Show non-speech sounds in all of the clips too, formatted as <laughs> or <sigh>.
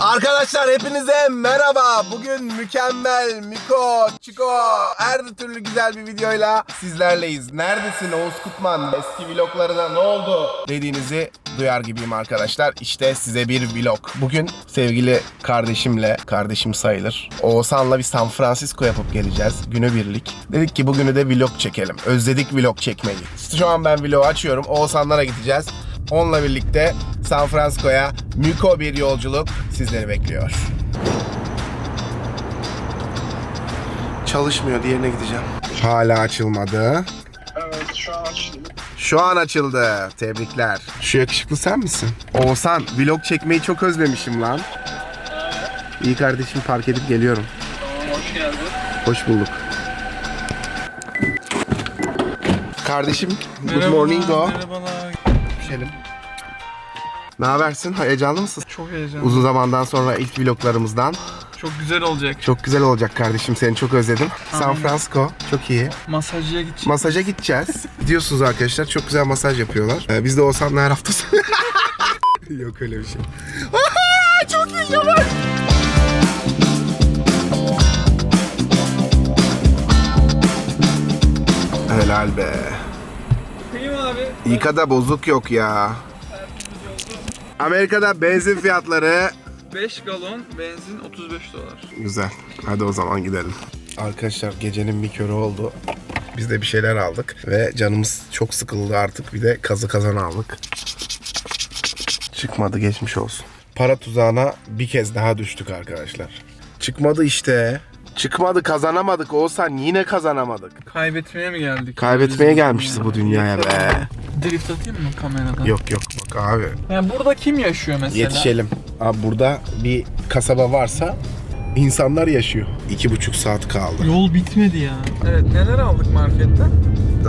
Arkadaşlar hepinize merhaba. Bugün mükemmel, Miko, Çiko, her türlü güzel bir videoyla sizlerleyiz. Neredesin Oğuz Kutman? Eski vloglarına ne oldu? Dediğinizi duyar gibiyim arkadaşlar. İşte size bir vlog. Bugün sevgili kardeşimle, kardeşim sayılır. Oğuzhan'la bir San Francisco yapıp geleceğiz. Günübirlik. Dedik ki bugünü de vlog çekelim. Özledik vlog çekmeyi. Şu an ben vlog açıyorum. Oğuzhan'lara gideceğiz. Onunla birlikte San Francisco'ya müko bir yolculuk sizleri bekliyor. Çalışmıyor, diğerine gideceğim. Hala açılmadı. Evet şu an açıldı. Şu an açıldı. Tebrikler. Şu yakışıklı sen misin? Oğuzhan, vlog çekmeyi çok özlemişim lan. İyi kardeşim park edip geliyorum. Hoş geldin. Hoş bulduk. Kardeşim, good morning go. Merhabalar. Düşelim. Ne habersin? Heyecanlı mısın? Çok heyecanlı. Uzun zamandan sonra ilk vloglarımızdan. Çok güzel olacak. Çok güzel olacak kardeşim. Seni çok özledim. San Aynen. Francisco. Çok iyi. Masajcıya gideceğiz. Masaja gideceğiz. Gidiyorsunuz arkadaşlar. Çok güzel masaj yapıyorlar. Ee, biz de Oğuzhan'la her hafta <laughs> Yok öyle bir şey. Çok iyi yavaş. Helal be. İK'da bozuk yok ya. Amerika'da benzin fiyatları 5 galon benzin 35 dolar. Güzel. Hadi o zaman gidelim. Arkadaşlar gecenin bir körü oldu. Biz de bir şeyler aldık ve canımız çok sıkıldı artık. Bir de kazı kazan aldık. Çıkmadı geçmiş olsun. Para tuzağına bir kez daha düştük arkadaşlar. Çıkmadı işte. Çıkmadı kazanamadık Oğuzhan yine kazanamadık. Kaybetmeye mi geldik? Kaybetmeye gelmişiz bu dünyaya be. Drift atayım mı kameradan? Yok yok bak abi Yani burada kim yaşıyor mesela? yetişelim. Abi burada bir kasaba varsa insanlar yaşıyor. İki buçuk saat kaldı. Yol bitmedi ya. Evet neler aldık marketten?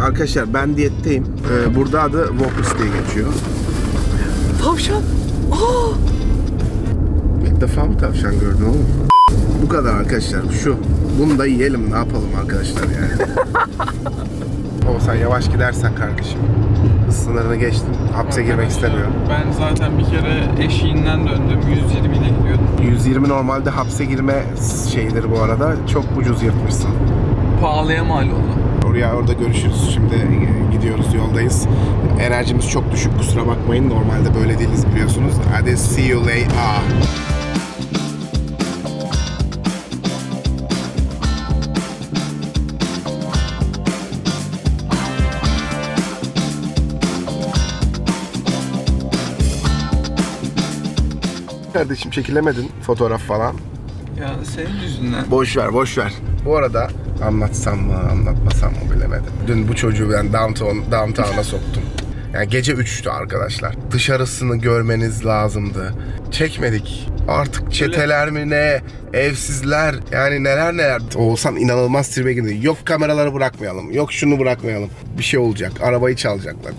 Arkadaşlar ben diyetteyim. Ee, burada adı Whoppers diye geçiyor. Tavşan. İlk defa mı tavşan gördün oğlum? Bu kadar arkadaşlar. Şu. Bunu da yiyelim. Ne yapalım arkadaşlar yani. <laughs> Oğuzhan yavaş gidersen kardeşim. Sınırını geçtim. Hapse girmek istemiyorum. Ben zaten bir kere eşiğinden döndüm. 120 ile gidiyordum. 120 normalde hapse girme şeyleri bu arada. Çok ucuz yırtmışsın. Pahalıya mal oldu. Oraya orada görüşürüz. Şimdi e, gidiyoruz yoldayız. Enerjimiz çok düşük kusura bakmayın. Normalde böyle değiliz biliyorsunuz. Hadi see you later. Kardeşim çekilemedin fotoğraf falan. Ya senin yüzünden. Boş ver, boş ver. Bu arada anlatsam mı, anlatmasam mı bilemedim. Dün bu çocuğu ben downtown, downtown'a soktum. Yani gece 3'tü arkadaşlar. Dışarısını görmeniz lazımdı. Çekmedik. Artık çeteler mi ne, evsizler yani neler neler. Oğuzhan inanılmaz tribe girdi. Yok kameraları bırakmayalım, yok şunu bırakmayalım. Bir şey olacak, arabayı çalacaklar.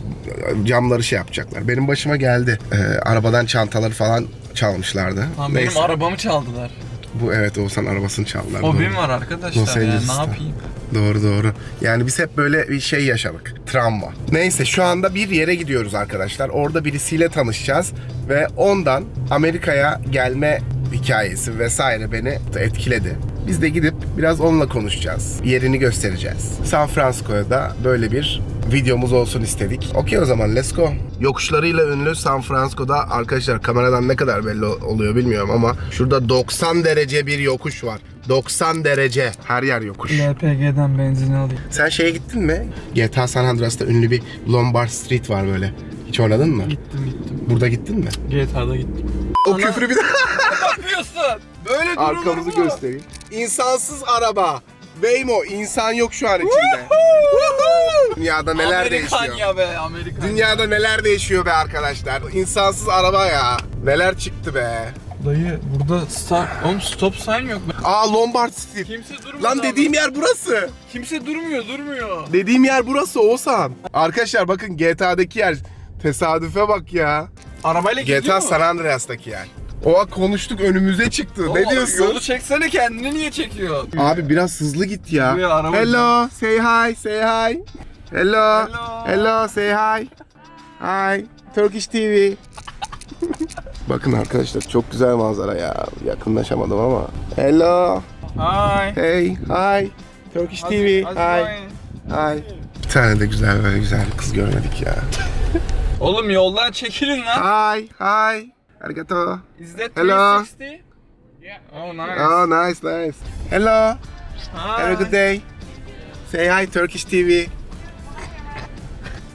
Camları şey yapacaklar. Benim başıma geldi. Ee, arabadan çantaları falan çalmışlardı. Lan Neyse. benim arabamı çaldılar. Bu evet Oğuzhan arabasını çaldılar. Hobim Doğru. var arkadaşlar ya ne Angeles'ta. yapayım? Doğru doğru. Yani biz hep böyle bir şey yaşadık. Travma. Neyse şu anda bir yere gidiyoruz arkadaşlar. Orada birisiyle tanışacağız. Ve ondan Amerika'ya gelme hikayesi vesaire beni etkiledi. Biz de gidip biraz onunla konuşacağız. Yerini göstereceğiz. San Francisco'ya da böyle bir videomuz olsun istedik. Okey o zaman let's go. Yokuşlarıyla ünlü San Francisco'da arkadaşlar kameradan ne kadar belli oluyor bilmiyorum ama şurada 90 derece bir yokuş var. 90 derece. Her yer yokuş. LPG'den benzin alayım. Sen şeye gittin mi? GTA San Andreas'ta ünlü bir Lombard Street var böyle. Hiç oynadın mı? Gittim gittim. Burada gittin mi? GTA'da gittim. O küfrü bir daha Böyle arkamızı göstereyim. İnsansız araba. Waymo insan yok şu an içinde. Dünyada neler Amerikan değişiyor. ya be Amerikan. Dünyada neler değişiyor be arkadaşlar. İnsansız araba ya. Neler çıktı be. Dayı burada start... Oğlum stop sign yok. Aa Lombard Street. Kimse durmuyor. Lan dediğim yer burası. Kimse durmuyor durmuyor. Dediğim yer burası Oğuzhan. Arkadaşlar bakın GTA'daki yer. Tesadüfe bak ya. Arabayla gidiyor GTA mu? San Andreas'taki yer. Oha konuştuk önümüze çıktı. ne Oğlum, diyorsun? Yolu çeksene kendini niye çekiyor? Abi biraz hızlı git ya. Buraya araba Hello, say hi, say hi. Hello, Hello. hello, say hi. Hi, Turkish TV. <laughs> Bakın arkadaşlar çok güzel manzara ya. Yakınlaşamadım ama. Hello. Hi. Hey. Hi. Turkish TV. Hi. Hi. Bir tane de güzel böyle güzel bir kız görmedik ya. Oğlum yoldan çekilin lan. Hi. Hi. Arigato. Is that Hello. 360? Yeah. Oh nice. Oh nice nice. Hello. Hi. Have a good day. Say hi Turkish TV.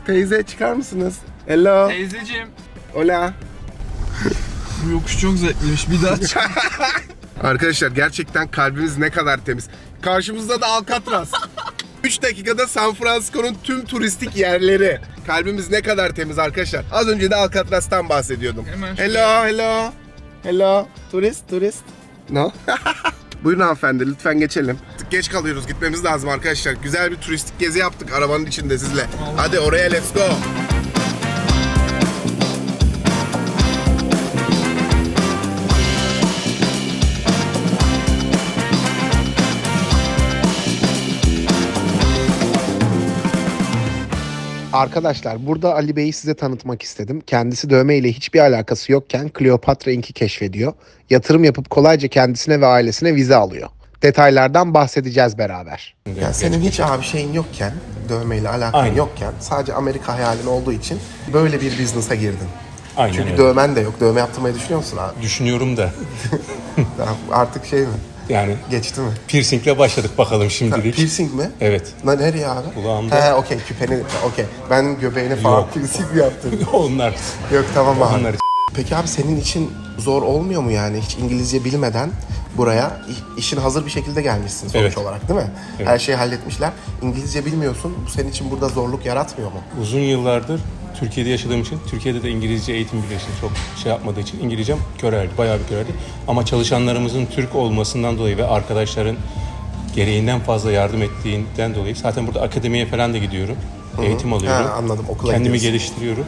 Teyze çıkar mısınız? Hello. Teyzeciğim. Hola. Bu yokuş çok zevkliymiş. Bir daha çık. <laughs> Arkadaşlar gerçekten kalbimiz ne kadar temiz. Karşımızda da Alcatraz. 3 dakikada San Francisco'nun tüm turistik yerleri. Kalbimiz ne kadar temiz arkadaşlar. Az önce de Alcatraz'tan bahsediyordum. Hemen hello, hello. Hello. Turist, turist. No. <laughs> Buyurun hanımefendi lütfen geçelim. Geç kalıyoruz gitmemiz lazım arkadaşlar. Güzel bir turistik gezi yaptık arabanın içinde sizle. Hadi oraya let's go. Arkadaşlar burada Ali Bey'i size tanıtmak istedim. Kendisi dövme ile hiçbir alakası yokken Kleopatra Ink'i keşfediyor. Yatırım yapıp kolayca kendisine ve ailesine vize alıyor. Detaylardan bahsedeceğiz beraber. Yani senin hiç abi şeyin yokken, dövmeyle alakan Aynen. yokken sadece Amerika hayalin olduğu için böyle bir business'a girdin. Aynen Çünkü öyle. dövmen de yok. Dövme yaptırmayı düşünüyor musun abi? Düşünüyorum da <laughs> Artık şey mi? Yani Geçti mi? piercingle başladık bakalım şimdilik. Piercing mi? Evet. Na nereye abi? Kulağımda. He okey küpeni okey. Ben göbeğine falan Yok. piercing yaptım? <laughs> Onlar. yok tamam abi. Onlar. Peki abi senin için zor olmuyor mu yani hiç İngilizce bilmeden buraya i- işin hazır bir şekilde gelmişsin sonuç Evet. olarak değil mi? Evet. Her şeyi halletmişler. İngilizce bilmiyorsun. Bu senin için burada zorluk yaratmıyor mu? Uzun yıllardır Türkiye'de yaşadığım için, Türkiye'de de İngilizce eğitim biliyorsun çok şey yapmadığı için İngilizcem körerdi, bayağı bir körerdi. Ama çalışanlarımızın Türk olmasından dolayı ve arkadaşların gereğinden fazla yardım ettiğinden dolayı zaten burada akademiye falan da gidiyorum. Eğitim alıyorum. Ha, anladım. Okula Kendimi gidiyorsun. geliştiriyorum.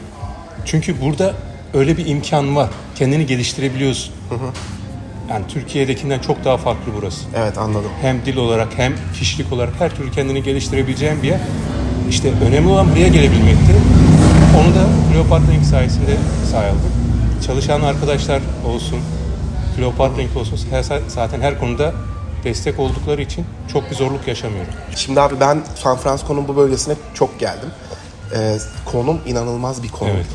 Çünkü burada öyle bir imkan var. Kendini geliştirebiliyorsun. Yani Türkiye'dekinden çok daha farklı burası. Evet anladım. Hem dil olarak hem kişilik olarak her türlü kendini geliştirebileceğin bir yer. İşte önemli olan buraya gelebilmekti. Onu da Kleopatra Inc. sayesinde sağladım. Çalışan arkadaşlar olsun, Kleopatra Inc. olsun her, zaten her konuda destek oldukları için çok bir zorluk yaşamıyorum. Şimdi abi ben San Francisco'nun bu bölgesine çok geldim. Ee, konum inanılmaz bir konum. Evet.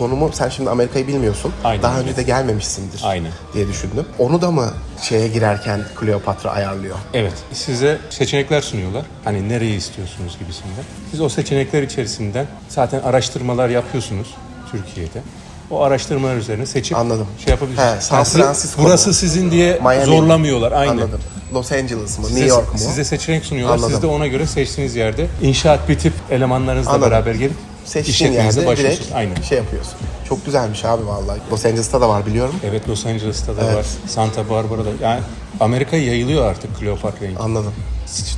Konumu sen şimdi Amerika'yı bilmiyorsun. Aynen Daha öyle. önce de gelmemişsindir Aynen. diye düşündüm. Onu da mı şeye girerken Kleopatra ayarlıyor? Evet, size seçenekler sunuyorlar. Hani nereyi istiyorsunuz gibisinden. Siz o seçenekler içerisinden zaten araştırmalar yapıyorsunuz Türkiye'de. O araştırmalar üzerine seçip Anladım. şey yapabilirsiniz. He, San Yani Francisco mu? burası sizin diye Miami. zorlamıyorlar. Aynen. Anladım. Los Angeles mı? Size, New York mu? Size seçenek sunuyorlar. Anladım. Siz de ona göre seçtiğiniz yerde inşaat bitip elemanlarınızla Anladım. beraber gelip Seçtiğin yerde başlıyorsunuz. direkt Aynen. şey yapıyorsun. Çok güzelmiş abi vallahi. Los Angeles'ta da var biliyorum. Evet Los Angeles'ta da Evet. var. Santa Barbara'da. Yani Amerika'ya yayılıyor artık Kleopatra Inc. Anladım.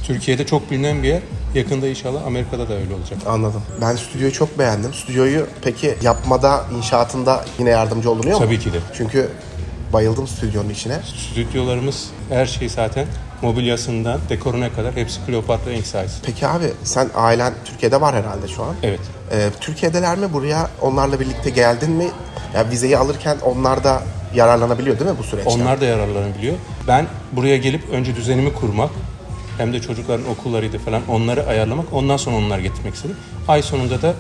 Türkiye'de çok bilinen bir yer. Yakında inşallah Amerika'da da öyle olacak. Anladım. Ben stüdyoyu çok beğendim. Stüdyoyu peki yapmada, inşaatında yine yardımcı olunuyor mu? Tabii ki de. Çünkü bayıldım stüdyonun içine. Stüdyolarımız her şey zaten mobilyasından dekoruna kadar hepsi Kleopatra Inc. sayesinde. Peki abi sen ailen Türkiye'de var herhalde şu an. Evet. Ee, Türkiye'deler mi buraya onlarla birlikte geldin mi? Ya vizeyi alırken onlar da yararlanabiliyor değil mi bu süreçten? Onlar da yararlanabiliyor. Ben buraya gelip önce düzenimi kurmak hem de çocukların okullarıydı falan onları ayarlamak. Ondan sonra onlar getirmek istedim. Ay sonunda da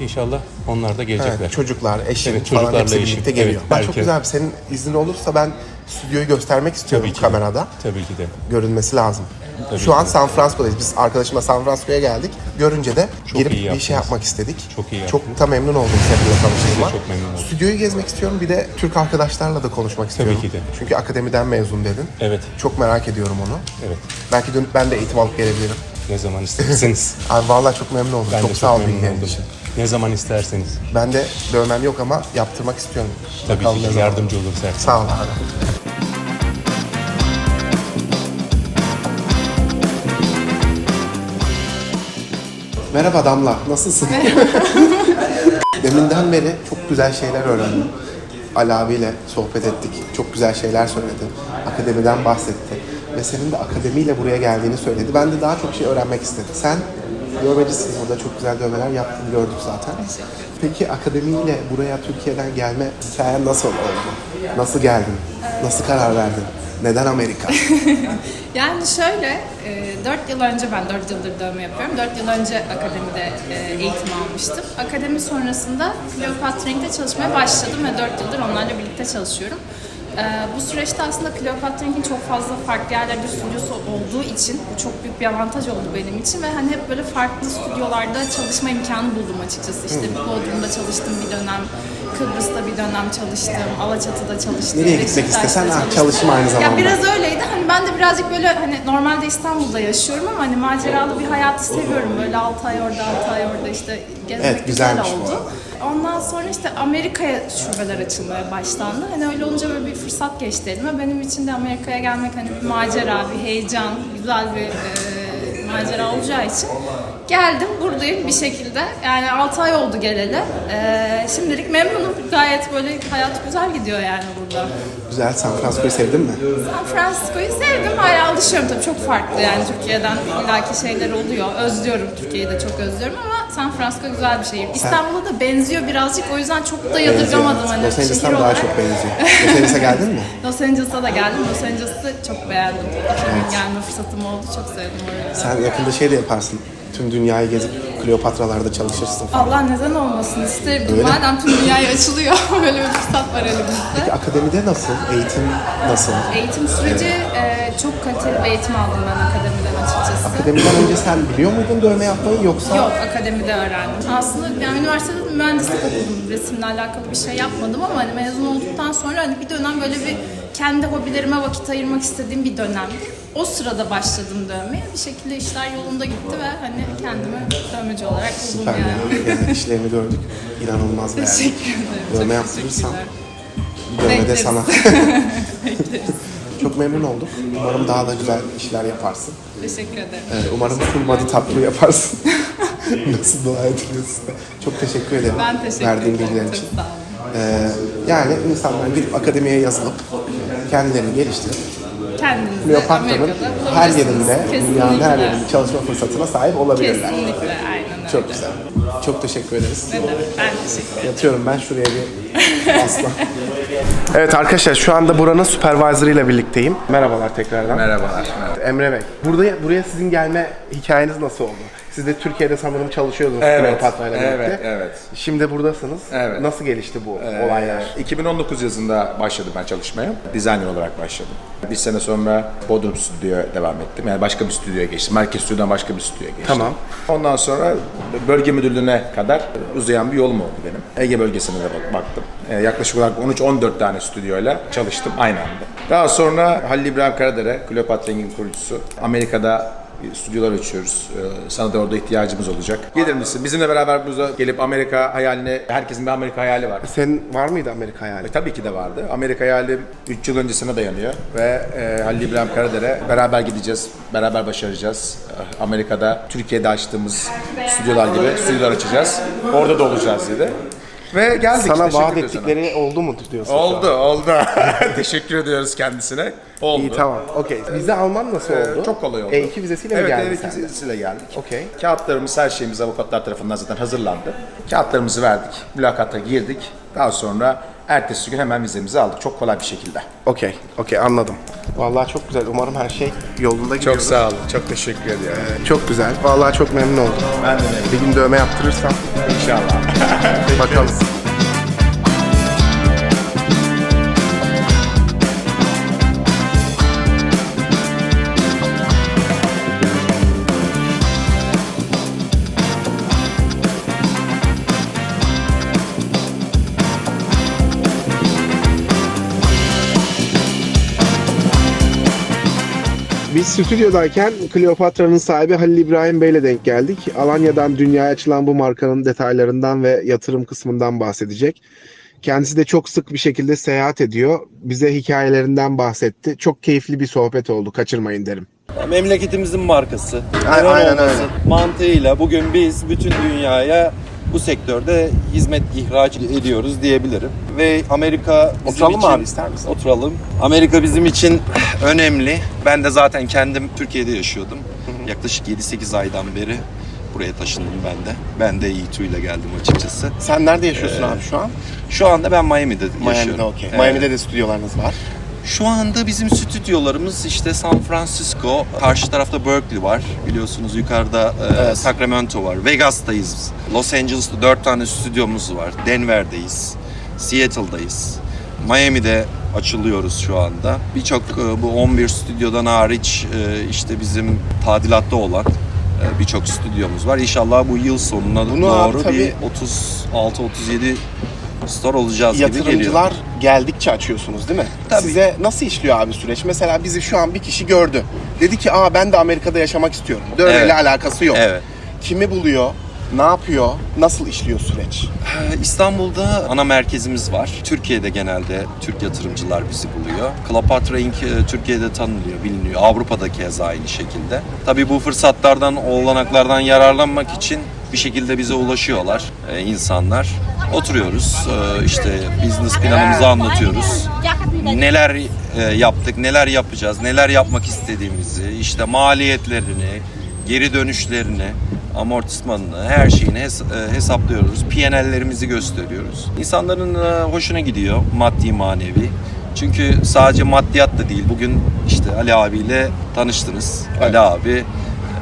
inşallah onlar da gelecekler. Evet, çocuklar, eşin Evet, falan hepsi eşim. birlikte geliyor. Evet, ben çok güzel. Senin iznin olursa ben stüdyoyu göstermek istiyorum Tabii ki de. kamerada. Tabii ki de. Görünmesi lazım. Tabii Şu ki an de. San Francisco'dayız. Biz arkadaşımla San Francisco'ya geldik. Görünce de Çok girip iyi bir yaptınız. şey yapmak istedik. Çok iyi Çok yaptınız. da memnun oldum seninle tanıştığıma. Biz de çok memnun olduk. Stüdyoyu gezmek istiyorum. Bir de Türk arkadaşlarla da konuşmak istiyorum. ki de. Çünkü akademiden mezun dedin. Evet. Çok merak ediyorum onu. Evet. Belki dönüp ben de eğitim alıp gelebilirim. Ne zaman isterseniz. <laughs> Abi vallahi çok memnun oldum. Ben çok de sağ ol çok memnun bilgilerin oldum. için. Ne zaman isterseniz. Ben de dövmem yok ama yaptırmak istiyorum. Tabii Bakalım ki ne de zaman. yardımcı oluruz her zaman. Sağ ol abi. Merhaba Damla, nasılsın? <laughs> Deminden beri çok güzel şeyler öğrendim. Ali abiyle sohbet ettik. Çok güzel şeyler söyledi. Akademiden bahsetti. Ve senin de akademiyle buraya geldiğini söyledi. Ben de daha çok şey öğrenmek istedim. Sen dövmecisin burada. Çok güzel dövmeler yaptın gördük zaten. Peki akademiyle buraya Türkiye'den gelme hikayen nasıl oldu? Nasıl geldin? Nasıl karar verdin? Neden Amerika? <laughs> Yani şöyle, 4 yıl önce ben 4 yıldır dövme yapıyorum. 4 yıl önce akademide e, eğitim almıştım. Akademi sonrasında Cleopatra Ink'te çalışmaya başladım ve 4 yıldır onlarla birlikte çalışıyorum. E, Bu süreçte aslında Cleopatra Ink'in çok fazla farklı yerlerde stüdyosu olduğu için bu çok büyük bir avantaj oldu benim için ve hani hep böyle farklı stüdyolarda çalışma imkanı buldum açıkçası. İşte Bodrum'da çalıştım bir dönem, Kıbrıs'ta bir dönem çalıştım, Alaçatı'da çalıştım. Nereye gitmek Beşiktaş'ta istesen, çalıştım. çalışma aynı zamanda. Ya biraz öyleydi. Hani ben de birazcık böyle hani normalde İstanbul'da yaşıyorum ama hani maceralı bir hayatı seviyorum. Böyle 6 ay orada, 6 ay orada işte gezmek Evet, güzel güzelmiş bu oldu. Ondan sonra işte Amerika'ya şubeler açılmaya başlandı. Hani öyle olunca böyle bir fırsat geçti elime. Benim için de Amerika'ya gelmek hani bir macera, bir heyecan, güzel bir e, macera olacağı için geldim buradayım bir şekilde. Yani 6 ay oldu geleli. E, şimdilik memnunum. Gayet böyle hayat güzel gidiyor yani burada. Güzel, San Francisco'yu sevdin mi? San Francisco'yu sevdim. Hala alışıyorum tabii. Çok farklı yani Türkiye'den illaki şeyler oluyor. Özlüyorum Türkiye'yi de çok özlüyorum ama San Francisco güzel bir şehir. İstanbul'a da benziyor birazcık. O yüzden çok da yadırgamadım hani Los Angeles'tan şehir daha olarak. çok benziyor. Los Angeles'a geldin mi? <laughs> Los Angeles'a da geldim. Los Angeles'ı çok beğendim. Gün gelme fırsatım oldu. Çok sevdim orayı da. Sen yakında şey de yaparsın. Tüm dünyayı gezip Kleopatralarda çalışırsın falan. Allah neden olmasın isterim. Öyle. Madem tüm dünyaya açılıyor. <laughs> Böyle bir fırsat var elimizde. Akademide nasıl? Eğitim nasıl? Eğitim süreci e, çok kaliteli bir eğitim aldım ben akademiden açıkçası. Akademiden önce sen biliyor muydun dövme yapmayı yoksa? Yok, akademide öğrendim. Aslında yani üniversitede mühendislik okudum. Resimle alakalı bir şey yapmadım ama hani mezun olduktan sonra hani bir dönem böyle bir kendi hobilerime vakit ayırmak istediğim bir dönemdi. O sırada başladım dövmeye. Bir şekilde işler yolunda gitti ve hani kendimi dövmeci olarak buldum Süper yani. ya. Yani <laughs> işlerini gördük. İnanılmaz beğendim. Teşekkür ederim. Dövme Çok yaptırırsan teşekkürler. dövme de Bekleriz. sana. <laughs> Çok memnun olduk. Umarım daha da güzel işler yaparsın. Teşekkür ederim. Ee, umarım full body tatlı yaparsın. <laughs> Nasıl dua ediliyorsun? Çok teşekkür ederim. Ben teşekkür Verdiğin ederim. bilgiler Çok için. sağ olun. Ee, yani insanlar gidip akademiye yazılıp kendilerini geliştirip Kendinizi Kleopatra'nın Amerika'da her yerinde, dünyanın her Kesinlikle. yerinde çalışma fırsatına sahip olabilirler. Kesinlikle, aynen öyle. Çok güzel. Çok teşekkür ederiz. Ne demek, ben teşekkür ederim. Yatıyorum ben şuraya bir <laughs> aslan. evet arkadaşlar şu anda buranın supervisor ile birlikteyim. Merhabalar tekrardan. Merhabalar. Emre Bey. Burada buraya sizin gelme hikayeniz nasıl oldu? Siz de Türkiye'de sanırım çalışıyordunuz Evet, Kleopatra ile evet, birlikte. evet. Şimdi buradasınız. Evet. Nasıl gelişti bu Ee, olaylar? 2019 yazında başladım ben çalışmaya. Designer olarak başladım. Bir sene sonra Bodrum Stüdyo'ya devam ettim. Yani başka bir stüdyoya geçtim. Merkez Stüdyo'dan başka bir stüdyoya geçtim. Tamam. Ondan sonra bölge müdürlüğüne kadar uzayan bir yolum oldu benim. Ege bölgesine de bak- baktım. Ee, yaklaşık olarak 13-14 tane stüdyoyla çalıştım aynı anda. Daha sonra Halil İbrahim Karadere, Kleopatra kurucusu. Amerika'da stüdyolar açıyoruz. Ee, Sana da orada ihtiyacımız olacak. Gelir misin? Bizimle beraber burada gelip Amerika hayalini, herkesin bir Amerika hayali var. Senin var mıydı Amerika hayali? E, tabii ki de vardı. Amerika hayalim 3 yıl öncesine dayanıyor ve e, Halil İbrahim Karadere beraber gideceğiz, beraber başaracağız. E, Amerika'da, Türkiye'de açtığımız stüdyolar gibi stüdyolar açacağız. Orada da olacağız dedi. Ve geldik. Sana Teşekkür vaat ediyoruz sana. ettikleri oldu mu diyorsun? Oldu, oldu. <laughs> Teşekkür ediyoruz kendisine. Oldu. İyi tamam. Okey. Vize alman nasıl Ee, oldu? Çok kolay oldu. E2 vizesiyle mi evet, geldin Evet, sen de? E2 vizesiyle geldik. Okey. Kağıtlarımız, her şeyimiz avukatlar tarafından zaten hazırlandı. Kağıtlarımızı verdik, mülakata girdik. Daha sonra ertesi gün hemen vizemizi aldık. Çok kolay bir şekilde. Okey. Okey anladım. Vallahi çok güzel. Umarım her şey yolunda gidiyor. Çok sağ olun, çok teşekkür ediyorum. Çok güzel. Vallahi çok memnun oldum. Ben de Bir gün dövme yaptırırsam inşallah. <laughs> bakalım. Stüdyodayken Kleopatra'nın sahibi Halil İbrahim Bey'le denk geldik. Alanya'dan dünyaya açılan bu markanın detaylarından ve yatırım kısmından bahsedecek. Kendisi de çok sık bir şekilde seyahat ediyor. Bize hikayelerinden bahsetti. Çok keyifli bir sohbet oldu. Kaçırmayın derim. Memleketimizin markası. Aynen, aynen öyle. Mantığıyla bugün biz bütün dünyaya bu sektörde hizmet ihraç ediyoruz diyebilirim. Ve Amerika bizim Oturalım için... abi, ister misin? Oturalım. Amerika bizim için önemli. Ben de zaten kendim Türkiye'de yaşıyordum. Yaklaşık 7-8 aydan beri buraya taşındım ben de. Ben de E2 ile geldim açıkçası. Sen nerede yaşıyorsun abi şu an? Şu anda ben Miami'de Miami'de yaşıyorum. okey. Evet. Miami'de de stüdyolarınız var. Şu anda bizim stüdyolarımız işte San Francisco, karşı tarafta Berkeley var. Biliyorsunuz yukarıda e, Sacramento var. Vegas'tayız. Los Angeles'ta dört tane stüdyomuz var. Denver'deyiz. Seattle'dayız. Miami'de açılıyoruz şu anda. Birçok e, bu 11 stüdyodan hariç e, işte bizim tadilatta olan e, birçok stüdyomuz var. İnşallah bu yıl sonuna Bunu abi doğru tabii- bir 36-37 store olacağız gibi geliyor. Yatırımcılar geldikçe açıyorsunuz değil mi? Tabii. Size nasıl işliyor abi süreç? Mesela bizi şu an bir kişi gördü. Dedi ki aa ben de Amerika'da yaşamak istiyorum. Dövmeyle Evet. alakası yok. Evet. Kimi buluyor? Ne yapıyor? Nasıl işliyor süreç? Ee, İstanbul'da ana merkezimiz var. Türkiye'de genelde Türk yatırımcılar bizi buluyor. Kleopatra Inc. e, Türkiye'de tanınıyor, biliniyor. Avrupa'da keza aynı şekilde. Tabii bu fırsatlardan, olanaklardan yararlanmak için bir şekilde bize ulaşıyorlar e, insanlar. Oturuyoruz, e, işte business planımızı anlatıyoruz. Neler e, yaptık, neler yapacağız, neler yapmak istediğimizi, işte maliyetlerini, geri dönüşlerini, amortismanını, her şeyini hes- e, hesaplıyoruz. PNL'lerimizi gösteriyoruz. İnsanların e, hoşuna gidiyor maddi manevi. Çünkü sadece maddiyat da değil. Bugün işte Ali abiyle tanıştınız. Ali abi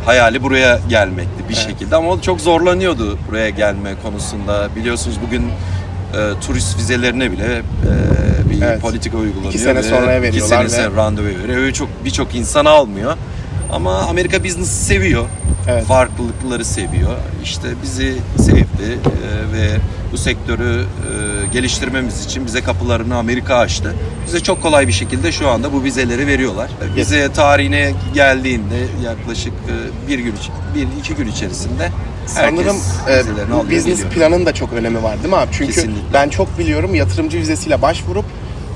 hayali buraya gelmekti bir şekilde ama o çok zorlanıyordu buraya gelme konusunda. Biliyorsunuz bugün e, turist vizelerine bile e, bir Evet. politika uygulanıyor. İki sene sonraya iki veriyorlar sene ve- sonra randevu veriyor. Ve çok birçok insan almıyor. Ama Amerika business seviyor. Evet. Farklılıkları seviyor. İşte bizi sevdi e, ve bu sektörü e, geliştirmemiz için bize kapılarını Amerika açtı. Bize çok kolay bir şekilde şu anda bu vizeleri veriyorlar. E, Bize tarihine geldiğinde yaklaşık e, bir gün, bir iki gün içerisinde Sanırım e, bu business geliyor. planın da çok önemi var değil mi abi? Çünkü Kesinlikle. ben çok biliyorum yatırımcı vizesiyle başvurup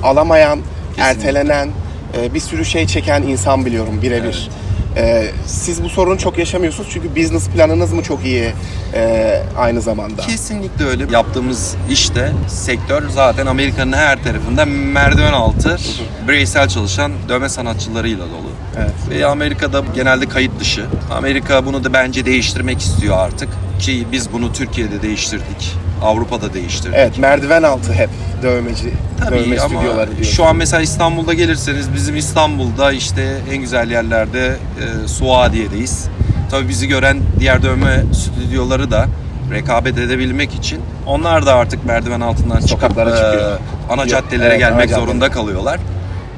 alamayan, ertelenen, e, bir sürü şey çeken insan biliyorum birebir. E, siz bu sorunu çok yaşamıyorsunuz çünkü business planınız mı çok iyi e, aynı zamanda? Kesinlikle öyle. Yaptığımız işte sektör zaten Amerika'nın her tarafında merdiven altı bireysel çalışan dövme sanatçılarıyla dolu. Evet. Ve Amerika'da genelde kayıt dışı. Amerika bunu da bence değiştirmek istiyor artık. Ki biz bunu Türkiye'de değiştirdik. Avrupa'da değiştirdik. Evet merdiven altı hep dövmeci, dövme Tabii ama stüdyoları diyor. şu an mesela İstanbul'da gelirseniz bizim İstanbul'da işte en güzel yerlerde e, Suadiye'deyiz. Tabii bizi gören diğer dövme stüdyoları da rekabet edebilmek için onlar da artık merdiven altından çıkıp Sokaklara e, çıkıyor. ana Yok, caddelere evet, gelmek ana cadde. zorunda kalıyorlar.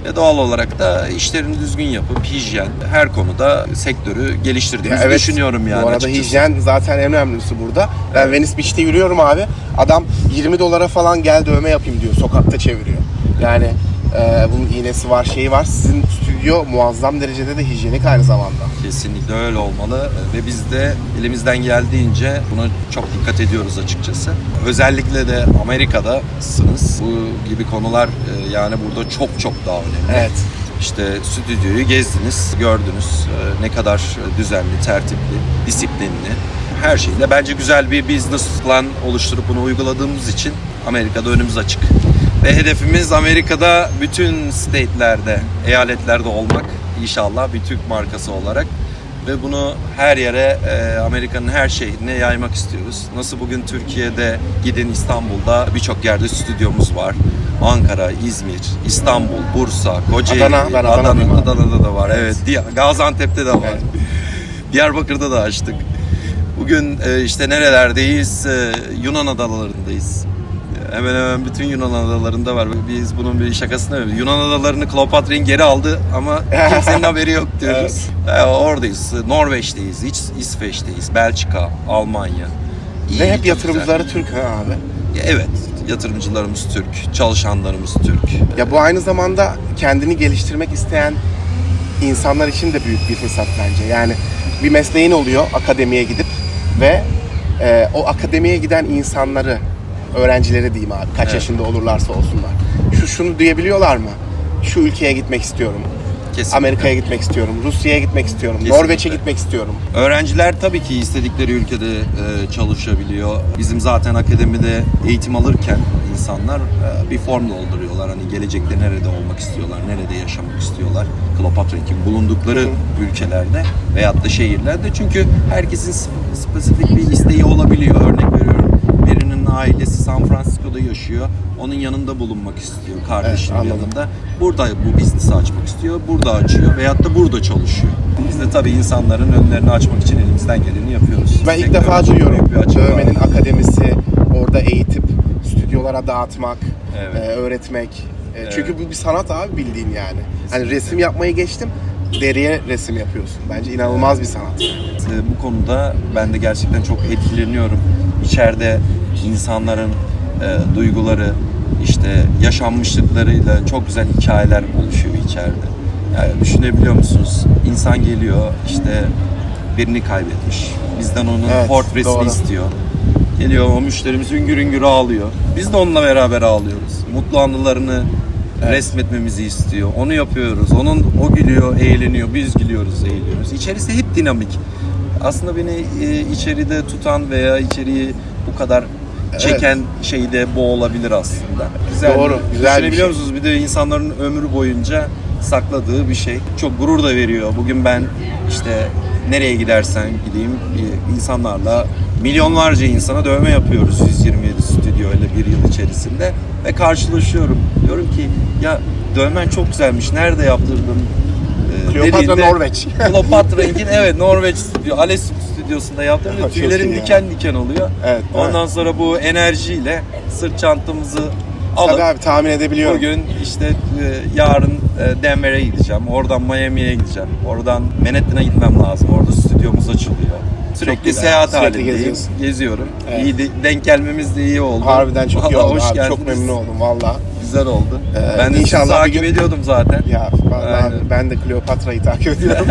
Ve doğal olarak da işlerini düzgün yapıp hijyen her konuda sektörü Ya geliştirdiğimizi düşünüyorum yani Bu arada açıkçası. hijyen zaten en önemlisi burada. Ben Venice Beach'te yürüyorum abi. Adam 20 dolara falan gel dövme yapayım diyor. Sokakta çeviriyor. Yani e, bunun iğnesi var, şeyi var. Sizin stüdyo muazzam derecede de hijyenik aynı zamanda. Kesinlikle öyle olmalı ve biz de elimizden geldiğince buna çok dikkat ediyoruz açıkçası. Özellikle de Amerika'dasınız. Bu gibi konular e, yani burada çok çok daha önemli. Evet. İşte stüdyoyu gezdiniz, gördünüz e, ne kadar düzenli, tertipli, disiplinli. Her şeyle bence güzel bir business plan oluşturup bunu uyguladığımız için Amerika'da önümüz açık. Ve hedefimiz Amerika'da bütün state'lerde, eyaletlerde olmak inşallah bir Türk markası olarak. Ve bunu her yere, e, Amerika'nın her şehrine yaymak istiyoruz. Nasıl bugün Türkiye'de gidin İstanbul'da birçok yerde stüdyomuz var. Ankara, İzmir, İstanbul, Bursa, Kocaeli, Adana, ben Adana'dayım abi. Adana'da da var. Evet. Di- Gaziantep'te de var. <laughs> Diyarbakır'da da açtık. Bugün e, işte nerelerdeyiz? E, Yunan adalarındayız. Hemen hemen bütün Yunan adalarında var. Biz bunun bir şakasını yapıyoruz. Yunan adalarını Kleopatra'nın geri aldı ama kimsenin <laughs> haberi yok diyoruz. E, oradayız. Norveç'teyiz, İs- İsveç'teyiz, Belçika, Almanya. İyi, Ve hep yatırımcıları Türk ha abi. Evet. Yatırımcılarımız Türk, çalışanlarımız Türk. Ya bu aynı zamanda kendini geliştirmek isteyen insanlar için de büyük bir fırsat bence. Yani bir mesleğin oluyor akademiye gidip ve e, o akademiye giden insanları, öğrencileri diyeyim abi kaç Evet. yaşında olurlarsa olsunlar. Şu şunu duyabiliyorlar mı? Şu ülkeye gitmek istiyorum. Kesinlikle. Amerika'ya gitmek istiyorum, Rusya'ya gitmek istiyorum. Norveç'e gitmek istiyorum. Öğrenciler tabii ki istedikleri ülkede e, çalışabiliyor. Bizim zaten akademide eğitim alırken insanlar e, bir form dolduruyorlar. Hani gelecekte nerede olmak istiyorlar, nerede yaşamak istiyorlar. Kleopatra için bulundukları ülkelerde veyahut da şehirlerde. Çünkü herkesin sp- spesifik bir isteği olabiliyor. Örnek ailesi San Francisco'da yaşıyor. Onun yanında bulunmak istiyor. Kardeşinin Evet, anladım. yanında. Burada bu biznesi açmak istiyor. Burada açıyor veyahut da burada çalışıyor. Biz de tabii insanların önlerini açmak için elimizden geleni yapıyoruz. Ben ilk defa duyuyorum dövmenin akademisi, orada eğitip stüdyolara dağıtmak, Evet. e, öğretmek. E, Çünkü bu bir sanat abi bildiğin yani. Hani resim yapmayı geçtim, deriye resim yapıyorsun. Bence inanılmaz bir sanat. Ee, Bu konuda ben de gerçekten çok etkileniyorum. İçeride insanların e, duyguları, işte yaşanmışlıklarıyla çok güzel hikayeler oluşuyor içeride. Yani düşünebiliyor musunuz? İnsan geliyor işte birini kaybetmiş. Bizden onun Evet, portresini doğru. istiyor. Geliyor o müşterimiz hüngür hüngür ağlıyor. Biz de onunla beraber ağlıyoruz. Mutlu anılarını resmetmemizi istiyor. Onu yapıyoruz. Onun o gülüyor, eğleniyor. Biz gülüyoruz, eğleniyoruz. İçerisi hep dinamik. Aslında beni e, içeride tutan veya içeriği bu kadar çeken şey de bu olabilir aslında. Güzel. Doğru, güzel bir şey. musunuz? Bir de insanların ömrü boyunca sakladığı bir şey. Çok gurur da veriyor. Bugün ben işte nereye gidersen gideyim e, insanlarla milyonlarca insana dövme yapıyoruz 127 stüdyo ile bir yıl içerisinde ve karşılaşıyorum. Diyorum ki ya dövmen çok güzelmiş. Nerede yaptırdın? Ee, Kleopatra Norveç. Kleopatra'nın evet Norveç stüdyo, Ales stüdyosunda yaptım Çok tüylerim iyi ya. diken diken oluyor. Evet, Ondan sonra bu enerjiyle sırt çantamızı alıp Tabii abi tahmin edebiliyorum. Bugün işte e, yarın e, Denver'e gideceğim. Oradan Miami'ye gideceğim. Oradan Manhattan'a gitmem lazım. Orada stüdyomuz açılıyor. Sürekli güzel. seyahat Sürekli halindeyim. geziyorsun. Geziyorum. Evet. İyi de, denk gelmemiz de iyi oldu. Harbiden çok iyi Vallahi oldu hoş abi. Çok geldiniz. memnun oldum valla. Güzel oldu. Ee, ben de inşallah takip gün- ediyordum zaten. Ya abi, ben de Kleopatra'yı takip <laughs> ediyorum.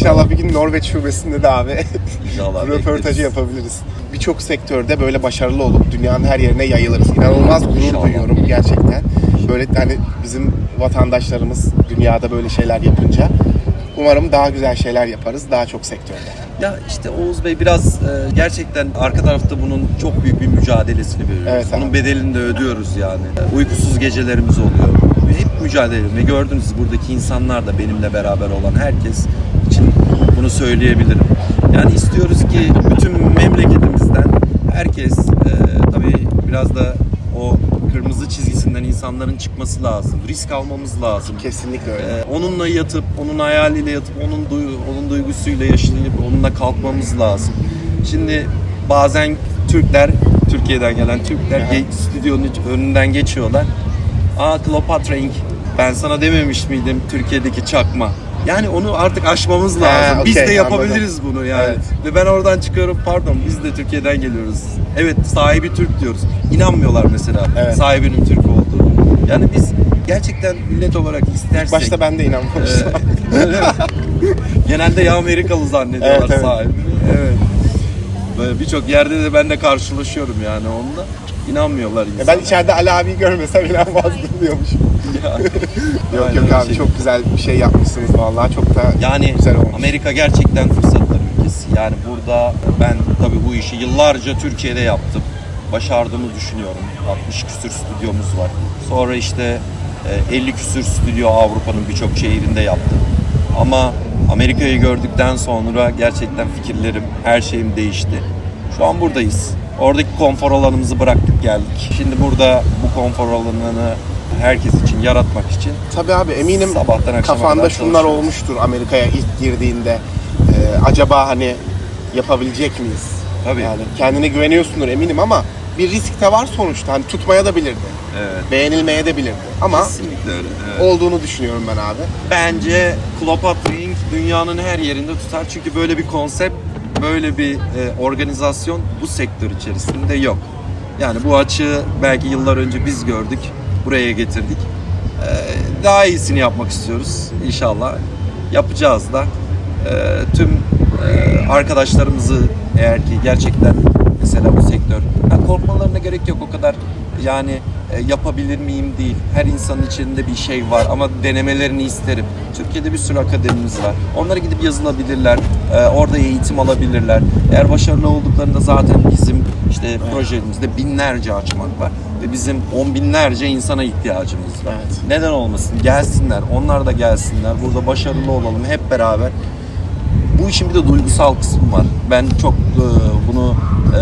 İnşallah bir gün Norveç şubesinde de abi İnşallah <laughs> röportajı bekleriz. yapabiliriz. Birçok sektörde böyle başarılı olup dünyanın her yerine yayılırız. İnanılmaz gurur İnşallah. duyuyorum gerçekten. Böyle hani bizim vatandaşlarımız dünyada böyle şeyler yapınca umarım daha güzel şeyler yaparız daha çok sektörde. Ya işte Oğuz Bey biraz e, gerçekten arka tarafta bunun çok büyük bir mücadelesini veriyoruz. Evet abi. bunun bedelini de ödüyoruz yani. Uykusuz gecelerimiz oluyor. Hep mücadele ve gördünüz buradaki insanlar da benimle beraber olan herkes için bunu söyleyebilirim. Yani istiyoruz ki bütün memleketimizden herkes e, tabii biraz da o kırmızı çizgisinden insanların çıkması lazım. Risk almamız lazım. Kesinlikle öyle. Ee, onunla yatıp, onun hayaliyle yatıp, onun duyu, onun duygusuyla yaşayıp onunla kalkmamız lazım. Şimdi bazen Türkler, Türkiye'den gelen Türkler ge- stüdyonun önünden geçiyorlar. Aa Kleopatra Inc. Ben sana dememiş miydim Türkiye'deki çakma? Yani onu artık aşmamız lazım. biz okey, de yapabiliriz bunu yani. Evet. Ve ben oradan çıkıyorum pardon biz de Türkiye'den geliyoruz. Evet sahibi Türk diyoruz. İnanmıyorlar mesela Evet. sahibinin Türk olduğunu. Yani biz gerçekten millet olarak istersek Başta ben de inanmamıştım. <laughs> Mi? Genelde ya Amerikalı zannediyorlar Evet, evet. sahibini. Evet. Böyle birçok yerde de ben de karşılaşıyorum yani onunla. İnanmıyorlar Ya insanlar. ben içeride Ali abiyi görmesem inanmazdım diyormuşum. Ya. <laughs> Yok Aynen yok abi şey. çok güzel bir şey yapmışsınız vallahi çok da Yani güzel olmuş. Amerika gerçekten fırsatlar ülkesi. Yani burada ben tabii bu işi yıllarca Türkiye'de yaptım. Başardığımı düşünüyorum. 60 küsür stüdyomuz var. Sonra işte e, 50 küsür stüdyo Avrupa'nın birçok şehrinde yaptım. Ama Amerika'yı gördükten sonra gerçekten fikirlerim, her şeyim değişti. Şu an buradayız. Oradaki konfor alanımızı bıraktık geldik. Şimdi burada bu konfor alanını herkes için yaratmak için Tabii abi eminim Sabahtan kafanda şunlar olmuştur Amerika'ya ilk girdiğinde. Ee, acaba hani yapabilecek miyiz? Tabii. Yani kendine güveniyorsundur eminim ama bir risk de var sonuçta. Hani tutmaya da bilirdi. evet. Beğenilmeye de bilirdi. Ama Kesinlikle öyle. evet. olduğunu düşünüyorum ben abi. Bence Inc. dünyanın her yerinde tutar. Çünkü böyle bir konsept, böyle bir e, organizasyon bu sektör içerisinde yok. Yani bu açığı belki yıllar önce biz gördük, buraya getirdik. E, daha iyisini yapmak istiyoruz inşallah. Yapacağız da. E, tüm e, arkadaşlarımızı eğer ki gerçekten mesela bu sektör, ha, korkmalarına gerek yok o kadar yani e, yapabilir miyim değil. Her insanın içinde bir şey var ama denemelerini isterim. Türkiye'de bir sürü akademimiz var. Onlara gidip yazılabilirler. e, orada eğitim alabilirler. Eğer başarılı olduklarında zaten bizim işte projemizde binlerce açmak var. Ve bizim on binlerce insana ihtiyacımız var. Evet. Neden olmasın? Gelsinler. Onlar da gelsinler. Burada başarılı olalım hep beraber. Bu işin bir de duygusal kısmı var. Ben çok e, bunu e,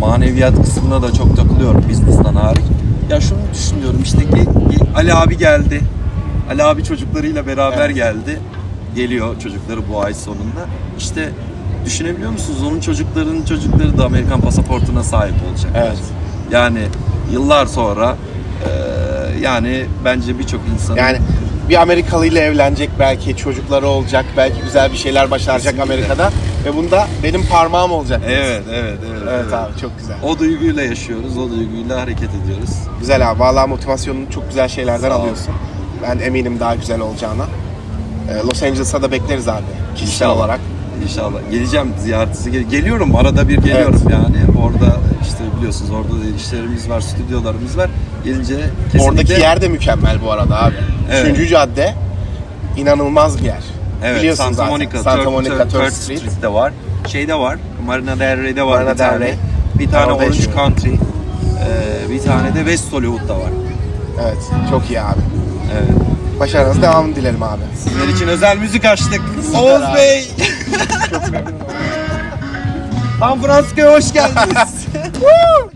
maneviyat kısmına da çok takılıyorum business'tan hariç. Ya şunu düşünüyorum işte ki ki Ali abi geldi. Ali abi çocuklarıyla beraber geldi. Geliyor çocukları bu ay sonunda. İşte düşünebiliyor musunuz? Onun çocukların çocukları da Amerikan pasaportuna sahip olacak. Evet. Yani yıllar sonra e, yani bence birçok insanın Yani bir Amerikalı ile evlenecek belki çocukları olacak belki güzel bir şeyler başaracak Kesinlikle. Amerika'da ve bunda benim parmağım olacak. Evet, evet, evet. Evet abi çok güzel. O duyguyla yaşıyoruz, o duyguyla hareket ediyoruz. Güzel abi. Valla motivasyonunu çok güzel şeylerden Sağ ol. alıyorsun. Ben eminim daha güzel olacağına. Ee, Los Angeles'a da bekleriz abi. Kişisel İnşallah. olarak. İnşallah. Geleceğim ziyaretinize. Gel- Geliyorum arada bir geliyorum yani. Orada işte biliyorsunuz orada da işlerimiz var, stüdyolarımız var. Gelince kesinlikle... Oradaki yer de mükemmel bu arada abi. Evet. Üçüncü cadde inanılmaz bir yer. Evet, Biliyorsun Santa zaten. Monica, Santa Third- Monica, Third- Third Street. Street'te var. Şeyde var, Marina Del Rey'de var Marina bir Del tane. Rey. Bir tane Orada Orange. Country. ee, bir tane de West Hollywood'da var. Evet, çok iyi abi. Evet. Başarınız devamını dilerim abi. Sizler için özel müzik açtık. Oğuz. Bey. <laughs> San Francisco'ya hoş geldiniz. <laughs>